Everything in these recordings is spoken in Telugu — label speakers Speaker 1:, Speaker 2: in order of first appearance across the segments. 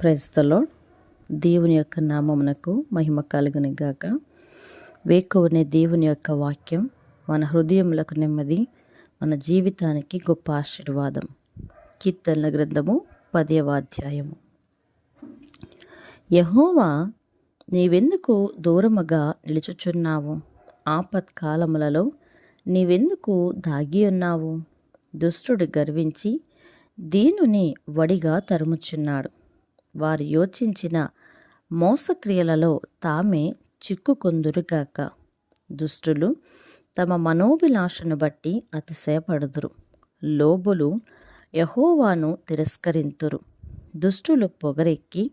Speaker 1: ప్రైస్తలో దేవుని యొక్క నామమునకు మహిమ కలుగుని గాక. వేకువనే దేవుని యొక్క వాక్యం మన హృదయములకు నెమ్మది మన జీవితానికి గొప్ప ఆశీర్వాదం. కీర్తనల గ్రంథము పదవ అధ్యాయము. యహోవా నీవెందుకు దూరముగా నిలుచుచున్నావు? ఆపత్కాలములలో నీవెందుకు దాగి ఉన్నావు? దుష్టుడు గర్వించి దీనుని వడిగా తరుముచున్నాడు. వారు యోచించిన మోసక్రియలలో తామే చిక్కుకొందురుగాక. దుష్టులు తమ మనోభిలాషను బట్టి అతిశయపడుదురు. లోబులు యహోవాను తిరస్కరింతురు. దుష్టులు పొగరెక్కి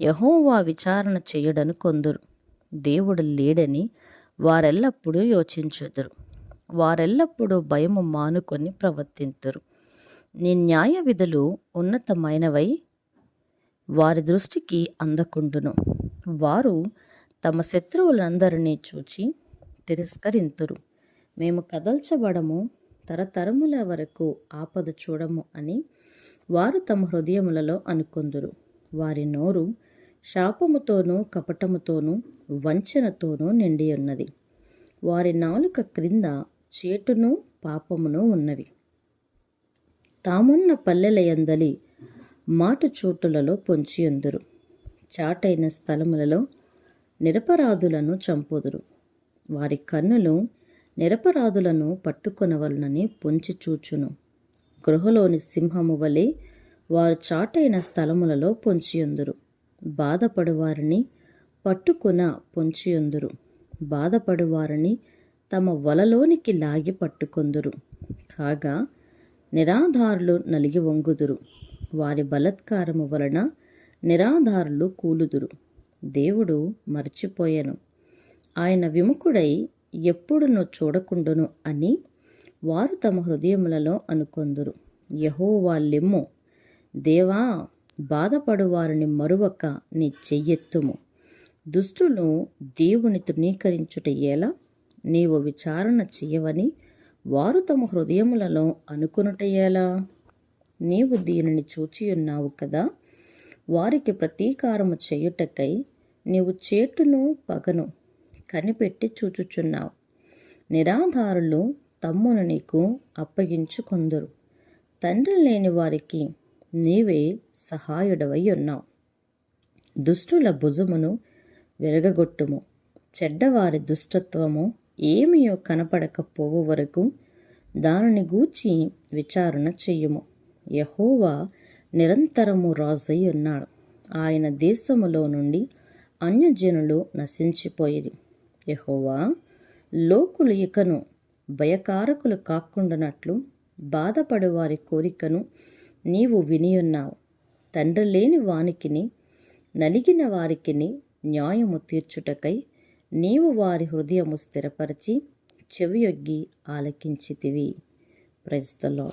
Speaker 1: యహోవా విచారణ చేయడను కొందురు. దేవుడు లేడని వారెల్లప్పుడూ యోచించుదురు. వారెల్లప్పుడూ భయము మానుకొని ప్రవర్తింతురు. నీ న్యాయ విధులు ఉన్నతమైనవై వారి దృష్టికి అందకుండును. వారు తమ శత్రువులందరినీ చూచి తిరస్కరింతురు. మేము కదల్చబడము తరతరముల వరకు ఆపద చూడము అని వారు తమ హృదయములలో అనుకొందురు. వారి నోరు శాపముతోనూ కపటముతోనూ వంచనతోనూ నిండి ఉన్నది వారి నాలుక క్రింద చేటును పాపమును ఉన్నవి. తామున్న పల్లెలయందలి మాటు చోటులలో పొంచియందురు చాటైన స్థలములలో నిరపరాధులను చంపుదురు. వారి కన్నులు నిరపరాధులను పట్టుకొనవలనని పొంచి చూచును. గృహలోని సింహము వలె వారు చాటైన స్థలములలో పొంచియందురు బాధపడువారిని పట్టుకున పట్టుకొన బాధపడువారిని తమ వలలోనికి లాగి పట్టుకొందురు. కాగా నిరాధారులు నలిగి వంగుదురు. వారి బలత్కారము వలన నిరాధారులు కూలుదురు. దేవుడు మర్చిపోయెను. ఆయన విముఖుడై ఎప్పుడునో చూడకుండును అని వారు తమ హృదయములలో అనుకొందురు. యహో వాళ్ళెమ్ము దేవా బాధపడు వారిని మరువక నీ చెయ్యెత్తుము. దుష్టులు దేవుని తృణీకరించుట ఎలా? నీవు విచారణ చేయవని వారు తమ హృదయములలో అనుకునుట ఎలా? నీవు దీనిని చూచియున్నావు కదా? వారికి ప్రతీకారము చేయుటకై నీవు చేటును పగను కనిపెట్టి చూచుచున్నావు. నిరాధారులు తమ్మును నీకు అప్పగించుకొందురు. తండ్రి లేని వారికి నీవే సహాయుడవై ఉన్నావు. దుష్టుల భుజమును విరగగొట్టుము. చెడ్డవారి దుష్టత్వము ఏమియో కనపడకపోవు వరకు దానిని గూర్చి విచారణ చెయ్యుము యహోవా నిరంతరము రాజై ఉన్నాడు. ఆయన దేశములో నుండి అన్యజనులు నశించిపోయేది యహోవా లోకులు ఇకను భయకారకులు కాకుండానట్లు బాధపడు వారి కోరికను నీవు వినియున్నావు. తండ్రి లేని వానికిని నలిగిన వారికిని న్యాయము తీర్చుటకై నీవు వారి హృదయము స్థిరపరిచి చెవియొగ్గి ఆలకించితివి. ప్రజలో